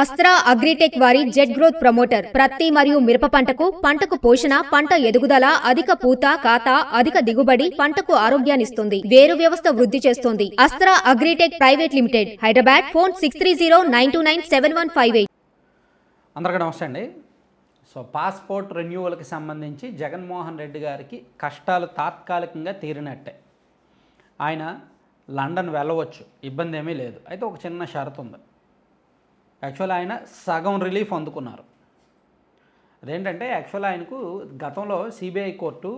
Astra agritech వారి jet growth promoter ప్రత్తి మరియు మిరప పంటకు పంటకు పోషణ పంట ఎదుగుదల అధిక పూత కాత అధిక దిగుబడి పంటకు ఆరోగ్యాన్నిస్తుంది వేరు వ్యవస్థ వృద్ధి చేస్తుంది. Astra agritech private limited Hyderabad phone six three zero nine two nine seven one five eight. అందరికీ నమస్తే అండి. సో పాస్పోర్ట్ రెన్యూవల్కి సంబంధించి జగన్మోహన్ రెడ్డి గారికి కష్టాలు తాత్కాలికంగా తీరినట్టే. ఆయన లండన్ వెళ్ళవచ్చు ఇబ్బంది ఏమీ లేదు. అయితే ఒక చిన్న షరతు ఉంది యాక్చువల్ ఆయన సగం రిలీఫ్ అందుకున్నారు. అదేంటంటే యాక్చువల్ ఆయనకు గతంలో సిబిఐ కోర్టు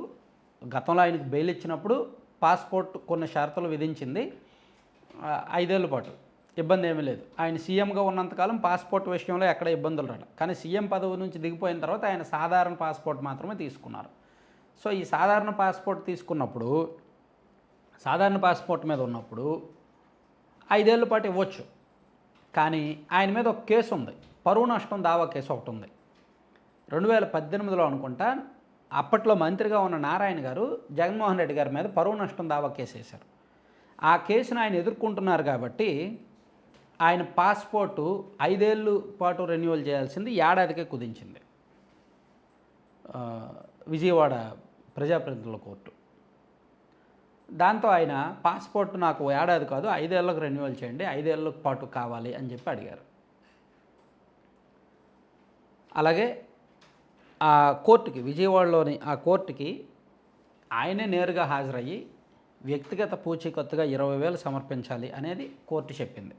గతంలో ఆయనకు బెయిల్ ఇచ్చినప్పుడు పాస్పోర్ట్ కొన్ని షరతులు విధించింది. ఐదేళ్ళ ఐదేళ్ళ పాటు. ఇబ్బంది ఏమీ లేదు. ఆయన సీఎంగా ఉన్నంతకాలం పాస్పోర్ట్ విషయంలో ఎక్కడ ఇబ్బందులు రాడు కానీ సీఎం పదవి నుంచి దిగిపోయిన తర్వాత ఆయన సాధారణ పాస్పోర్ట్ మాత్రమే తీసుకున్నారు. సో ఈ సాధారణ పాస్పోర్ట్ తీసుకున్నప్పుడు సాధారణ పాస్పోర్ట్ మీద ఉన్నప్పుడు ఐదేళ్ళ పాటు ఇవ్వచ్చు. కానీ ఆయన మీద ఒక కేసు ఉంది. పరువు నష్టం దావా కేసు ఒకటి ఉంది. రెండు వేల పద్దెనిమిదిలో అనుకుంటా అప్పట్లో మంత్రిగా ఉన్న నారాయణ గారు జగన్మోహన్ రెడ్డి గారి మీద పరువు నష్టం దావా కేసు వేశారు. ఆ కేసును ఆయన ఎదుర్కొంటున్నారు కాబట్టి ఆయన పాస్పోర్టు ఐదేళ్ళు పాటు రెన్యువల్ చేయాల్సింది ఏడాదికే కుదించింది. విజయవాడ ప్రజాప్రతినిధుల కోర్టు. దాంతో ఆయన పాస్పోర్ట్ నాకు ఏడాది కాదు ఐదేళ్ళకు రెన్యువల్ చేయండి ఐదేళ్ళ పాటు కావాలి అని చెప్పి అడిగారు. అలాగే ఆ కోర్టుకి విజయవాడలోని ఆ కోర్టుకి ఆయనే నేరుగా హాజరయ్యి వ్యక్తిగత పూచీకత్తుగా ఇరవై వేలు సమర్పించాలి అనేది కోర్టు చెప్పింది.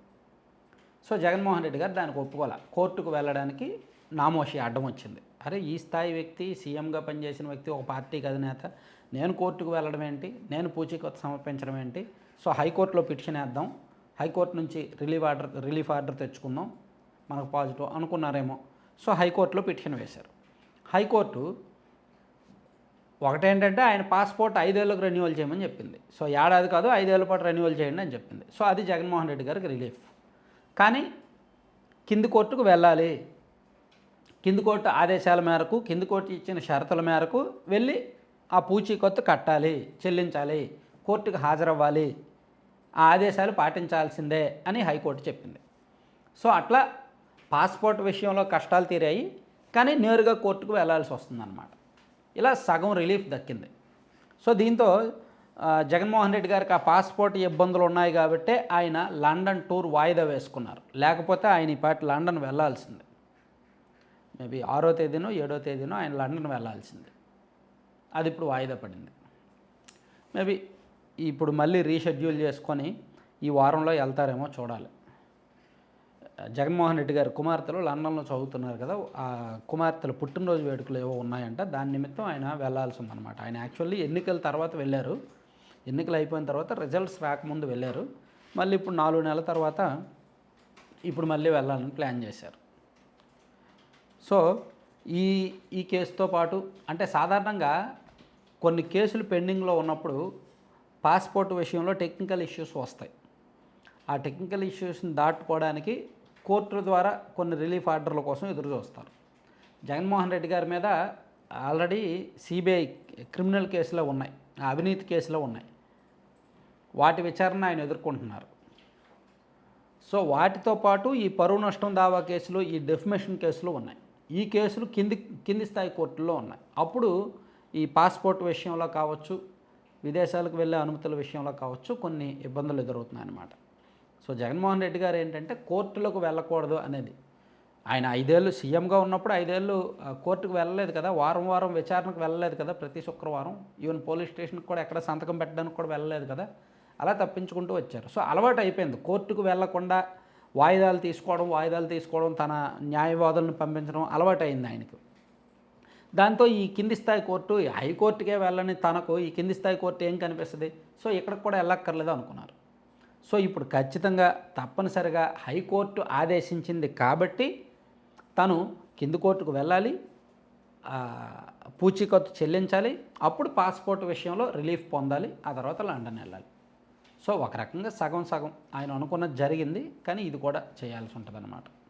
సో జగన్మోహన్ రెడ్డి గారు దానికి ఒప్పుకోలే. కోర్టుకు వెళ్ళడానికి నామోషి అడ్డం వచ్చింది. అరే ఈ స్థాయి వ్యక్తి సీఎంగా పనిచేసిన వ్యక్తి ఒక పార్టీకి అధినేత నేను కోర్టుకు వెళ్ళడం ఏంటి? నేను పూచీకత్తు సమర్పించడం ఏంటి? సో హైకోర్టులో పిటిషన్ వేద్దాం. హైకోర్టు నుంచి రిలీఫ్ ఆర్డర్ రిలీఫ్ ఆర్డర్ తెచ్చుకుందాం. మనకు పాజిటివ్ అనుకున్నారేమో. సో హైకోర్టులో పిటిషన్ వేశారు. హైకోర్టు ఒకటేంటంటే ఆయన పాస్పోర్ట్ ఐదేళ్ళకు రెన్యువల్ చేయమని చెప్పింది. సో ఏడాది కాదు ఐదేళ్ళ పాటు రెన్యువల్ చేయండి అని చెప్పింది. సో అది జగన్మోహన్ రెడ్డి గారికి రిలీఫ్. కానీ కింది కోర్టుకు వెళ్ళాలి. కింది కోర్టు ఆదేశాల మేరకు కింది కోర్టు ఇచ్చిన షరతుల మేరకు వెళ్ళి ఆ పూచీకొత్తు కట్టాలి చెల్లించాలి కోర్టుకు హాజరవ్వాలి. ఆ ఆదేశాలు పాటించాల్సిందే అని హైకోర్టు చెప్పింది. సో అట్లా పాస్పోర్ట్ విషయంలో కష్టాలు తీరాయి. కానీ నేరుగా కోర్టుకు వెళ్ళాల్సి వస్తుందన్నమాట. ఇలా సగం రిలీఫ్ దక్కింది. సో దీంతో జగన్మోహన్ రెడ్డి గారికి ఆ పాస్పోర్ట్ ఇబ్బందులు ఉన్నాయి కాబట్టి ఆయన లండన్ టూర్ వాయిదా వేసుకున్నారు. లేకపోతే ఆయన ఈ పాటి లండన్ వెళ్ళాల్సిందే మేబీ ఆరో తేదీనో ఏడో తేదీనో ఆయన లండన్ వెళ్ళాల్సింది. అది ఇప్పుడు వాయిదా పడింది. మేబీ ఇప్పుడు మళ్ళీ రీషెడ్యూల్ చేసుకొని ఈ వారంలో వెళ్తారేమో చూడాలి. జగన్మోహన్ రెడ్డి గారి కుమార్తెలు లండన్లో చదువుతున్నారు కదా ఆ కుమార్తెలు పుట్టినరోజు వేడుకలు ఏవో ఉన్నాయంట దాని నిమిత్తం ఆయన వెళ్ళాల్సి ఉందన్నమాట ఆయన యాక్చువల్లీ ఎన్నికల తర్వాత వెళ్ళారు. ఎన్నికలు అయిపోయిన తర్వాత రిజల్ట్స్ రాకముందు వెళ్ళారు. మళ్ళీ ఇప్పుడు నాలుగు నెలల తర్వాత ఇప్పుడు మళ్ళీ వెళ్ళాలని ప్లాన్ చేశారు. సో ఈ ఈ కేసుతో పాటు అంటే సాధారణంగా కొన్ని కేసులు పెండింగ్లో ఉన్నప్పుడు పాస్పోర్ట్ విషయంలో టెక్నికల్ ఇష్యూస్ వస్తాయి. ఆ టెక్నికల్ ఇష్యూస్ని దాటుకోవడానికి కోర్టుల ద్వారా కొన్ని రిలీఫ్ ఆర్డర్ల కోసం ఎదురు చూస్తారు జగన్మోహన్ రెడ్డి గారి మీద ఆల్రెడీ సిబిఐ క్రిమినల్ కేసులో ఉన్నాయి అవినీతి కేసులో ఉన్నాయి. వాటి విచారణ ఆయన ఎదుర్కొంటున్నారు. సో వాటితో పాటు ఈ పరువు నష్టం దావా కేసులు ఈ డెఫిమేషన్ కేసులు ఉన్నాయి. ఈ కేసులు కింది కింది స్థాయి కోర్టుల్లో ఉన్నాయి. అప్పుడు ఈ పాస్పోర్ట్ విషయంలో కావచ్చు విదేశాలకు వెళ్ళే అనుమతుల విషయంలో కావచ్చు కొన్ని ఇబ్బందులు ఎదురవుతున్నాయి అన్నమాట సో జగన్మోహన్ రెడ్డి గారు ఏంటంటే కోర్టులకు వెళ్ళకూడదు అనేది. ఆయన ఐదేళ్ళు సీఎంగా ఉన్నప్పుడు ఐదేళ్ళు కోర్టుకు వెళ్ళలేదు కదా వారం వారం విచారణకు వెళ్ళలేదు కదా ప్రతి శుక్రవారం. ఈవెన్ పోలీస్ స్టేషన్కి కూడా ఎక్కడ సంతకం పెట్టడానికి కూడా వెళ్ళలేదు కదా. అలా తప్పించుకుంటూ వచ్చారు. సో అలవాటు అయిపోయింది. కోర్టుకు వెళ్ళకుండా వాయిదాలు తీసుకోవడం వాయిదాలు తీసుకోవడం తన న్యాయవాదులను పంపించడం అలవాటు అయింది ఆయనకు. దాంతో ఈ కింది స్థాయి కోర్టు ఈ హైకోర్టుకే వెళ్ళని తనకు ఈ కింది స్థాయి కోర్టు ఏం కనిపిస్తుంది? సో ఇక్కడికి కూడా వెళ్ళక్కర్లేదు అనుకున్నారు. సో ఇప్పుడు ఖచ్చితంగా తప్పనిసరిగా హైకోర్టు ఆదేశించింది కాబట్టి తను కింది కోర్టుకు వెళ్ళాలి పూచీకత్తు చెల్లించాలి అప్పుడు పాస్పోర్ట్ విషయంలో రిలీఫ్ పొందాలి ఆ తర్వాత లండన్ వెళ్ళాలి. సో ఒక రకంగా సగం సగం ఆయన అనుకున్నది జరిగింది కానీ ఇది కూడా చేయాల్సి ఉంటుంది